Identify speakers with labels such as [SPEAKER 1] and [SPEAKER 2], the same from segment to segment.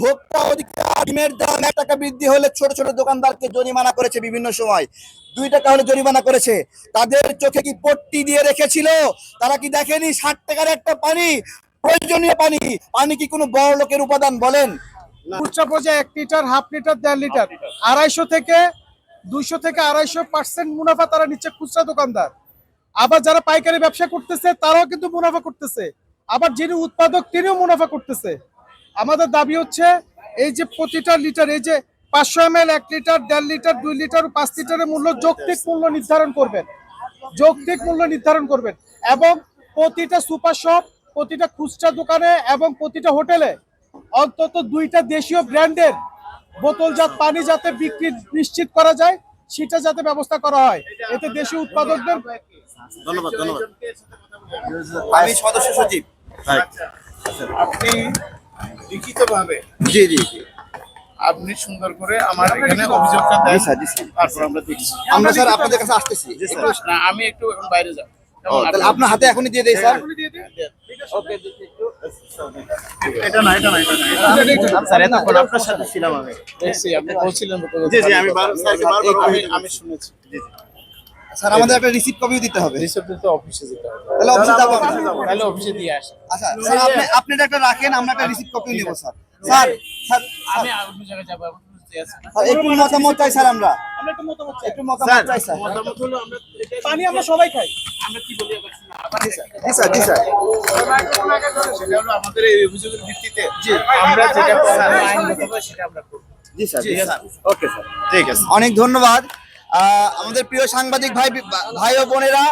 [SPEAKER 1] ভোক্তা অধিকার ডিমের দাম এক টাকা বৃদ্ধি হলে ছোট ছোট দোকানদারকে জরিমানা করেছে বিভিন্ন সময়। দুই টাকা হলে জরিমানা করেছে। তাদের চোখে কি পট্টি দিয়ে রেখেছিল? তারা কি দেখেনি? ষাট টাকার একটা পানি, প্রয়োজনীয় পানি। পানি কি কোনো বড় লোকের উপাদান বলেন?
[SPEAKER 2] খুচরা পর্যায়ে এক লিটার, হাফ লিটার, দেড় লিটার। আড়াইশো থেকে দুইশো থেকে আড়াইশো পার্সেন্ট মুনাফা তারা নিচ্ছে খুচরা দোকানদার। আবার যারা পাইকারি ব্যবসা করতেছে, তারাও কিন্তু মুনাফা করতেছে। আবার যিনি উৎপাদক, তিনিও মুনাফা করতেছে। আমাদের দাবি হচ্ছে এই যে প্রতিটা লিটার এই যে পাঁচশো এম এক লিটার দেড় লিটার দুই লিটার পাঁচ লিটারের মূল্য যৌক্তিক মূল্য নির্ধারণ করবেন। যৌক্তিক মূল্য নির্ধারণ করবেন এবং প্রতিটা সুপার শপ প্রতিটা খুচরা দোকানে এবং প্রতিটা হোটেলে অন্তত দুইটা দেশীয় ব্র্যান্ডের বোতলজাত পানি যাতে বিক্রি নিশ্চিত করা যায় সেটা যাতে ব্যবস্থা করা হয়। এতে দেশীয় উৎপাদকদের
[SPEAKER 1] ধন্যবাদ ধন্যবাদ। আমি সদস্য সচিব।
[SPEAKER 3] আপনি লিখিতভাবে।
[SPEAKER 1] জি জি
[SPEAKER 3] আপনি সুন্দর করে আমার এখানে অভিযোগটা দেন
[SPEAKER 1] স্যার
[SPEAKER 3] তারপর আমরা দেখছি।
[SPEAKER 1] আমরা স্যার আপনাদের কাছে আসতেছি।
[SPEAKER 3] না আমি একটু এখন বাইরে যাব।
[SPEAKER 1] আপনার হাতে এখনই দিয়ে দেই স্যার।
[SPEAKER 3] এটা না এটা না এটা স্যার এতক্ষণ আপনার সাথে ছিলাম আমি। দেখছি আপনি জি জি আমি স্যারকে বারবার আমি আমি শুনেছি।
[SPEAKER 1] স্যার আমাদের একটা রিসিপ্ট কপিও দিতে হবে।
[SPEAKER 3] রিসেপ্ট তো অফিসে যেতে হবে।
[SPEAKER 1] তাহলে অফিসে যাব।
[SPEAKER 3] তাহলে অফিসে দিয়ে আসি।
[SPEAKER 1] আচ্ছা স্যার আপনি আপনি এটা একটা রাখেন আমরা একটা রিসিপ্ট কপি নেব স্যার। স্যার স্যার
[SPEAKER 3] আমি অন্য জায়গায় যাব
[SPEAKER 1] একটু মতামত চাই স্যার আমরা।
[SPEAKER 2] আমরা একটা মতামত চাই।
[SPEAKER 1] একটু মতামত চাই স্যার।
[SPEAKER 3] মতামত হলো আমরা
[SPEAKER 2] পানি আমরা সবাই খাই।
[SPEAKER 3] আমরা কি বলি আবার
[SPEAKER 1] জি স্যার। জি স্যার
[SPEAKER 3] সেটা হলো আমাদের এই অভিযোগের ভিত্তিতে আমরা যেটা করব, আইনগত সেটা আমরা করব।
[SPEAKER 1] জি স্যার জি স্যার। Okay sir. ঠিক আছে। অনেক ধন্যবাদ। আমাদের প্রিয় সাংবাদিক ভাই ভাই ও বোনেরা,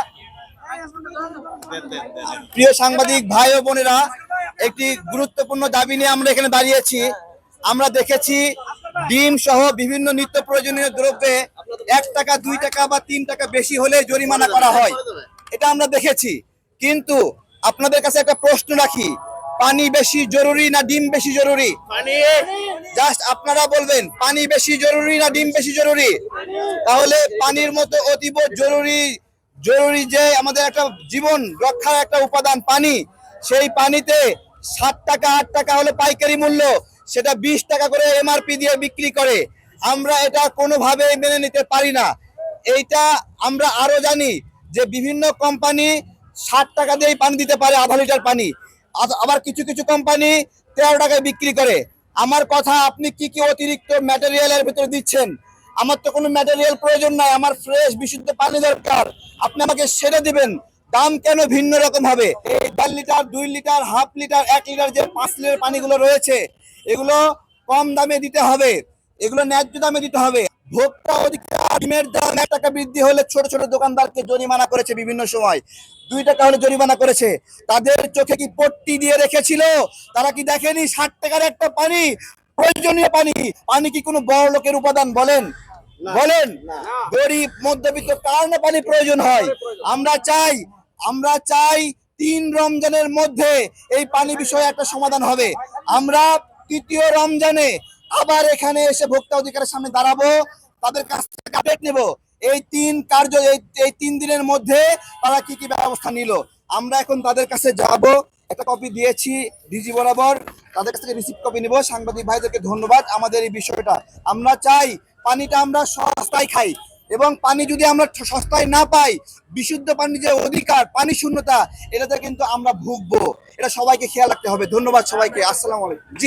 [SPEAKER 1] প্রিয় সাংবাদিক ভাই ও বোনেরা, একটি গুরুত্বপূর্ণ দাবি নিয়ে আমরা এখানে দাঁড়িয়েছি। আমরা দেখেছি ডিম সহ বিভিন্ন নিত্য প্রয়োজনীয় দ্রব্যে এক টাকা, দুই টাকা বা তিন টাকা বেশি হলে জরিমানা করা হয়। এটা আমরা দেখেছি। কিন্তু আপনাদের কাছে একটা প্রশ্ন রাখি পানি বেশি জরুরি না ডিম বেশি জরুরি? জাস্ট আপনারা বলবেন পানি বেশি জরুরি না ডিম বেশি জরুরি? তাহলে পানির মতো অতীব জরুরি জরুরি যে আমাদের একটা জীবন রক্ষার একটা উপাদান পানি সেই পানিতে সাত টাকা আট টাকা হলে পাইকারি মূল্য সেটা বিশ টাকা করে এমআরপি দিয়ে বিক্রি করে। আমরা এটা কোনোভাবে মেনে নিতে পারি না। এইটা আমরা আরও জানি যে বিভিন্ন কোম্পানি ষাট টাকা দিয়েই পানি দিতে পারে আধা লিটার পানি। আবার কিছু কিছু কোম্পানি তেরো টাকায় বিক্রি করে। আমার কথা আপনি কি কি অতিরিক্ত ম্যাটেরিয়ালের ভিতরে দিচ্ছেন? আমার তো কোনো ম্যাটেরিয়াল প্রয়োজন নাই, আমার ফ্রেশ বিশুদ্ধ পানি দরকার। আপনি আমাকে সেরে দিবেন। দাম কেন ভিন্ন রকম হবে? এই দেড় লিটার, দুই লিটার, হাফ লিটার, এক লিটার যে পাঁচ লিটার পানিগুলো রয়েছে, এগুলো কম দামে দিতে হবে। এগুলো ন্যায্য দামে দিতে হবে। ভোক্তা অধিকার ডিমের দাম এক টাকা বৃদ্ধি হলে ছোট ছোট দোকানদারকে জরিমানা করেছে বিভিন্ন সময়। দুই টাকা হলে জরিমানা করেছে। তাদের চোখে কি পট্টি দিয়ে রেখেছিল? তারা কি দেখেনি? ষাট টাকার একটা পানি প্রয়োজনীয় পানি। পানি কি কোনো বড় লোকের উপাদান বলেন? বলেন। গরিব মধ্যবিত্ত কার না পানি প্রয়োজন হয়? আমরা চাই আমরা চাই তিন রমজানের মধ্যে এই পানি বিষয়ে একটা সমাধান হবে। আমরা তৃতীয় রমজানে আবার এখানে এসে ভোক্তা অধিকারের সামনে দাঁড়াবো। তাদের কাছ থেকে আপডেট নেব। এই তিন কার্য, এই তিন দিনের মধ্যে তারা কি কি ব্যবস্থা নিল? আমরা এখন তাদের কাছে যাব, একটা কপি দিয়েছি ডিজি বরাবর। তাদের কাছ থেকে রিসিভ কপি নিব। সাংবাদিক ভাইদেরকে ধন্যবাদ আমাদের এই বিষয়টা। আমরা চাই পানিটা আমরা সস্তায় খাই এবং পানি যদি আমরা সস্তায় না পাই, বিশুদ্ধ পানি যে অধিকার, পানি শূন্যতা, এটাতে কিন্তু আমরা ভুগবো। এটা সবাইকে খেয়াল রাখতে হবে। ধন্যবাদ সবাইকে। আসসালামু আলাইকুম। জি।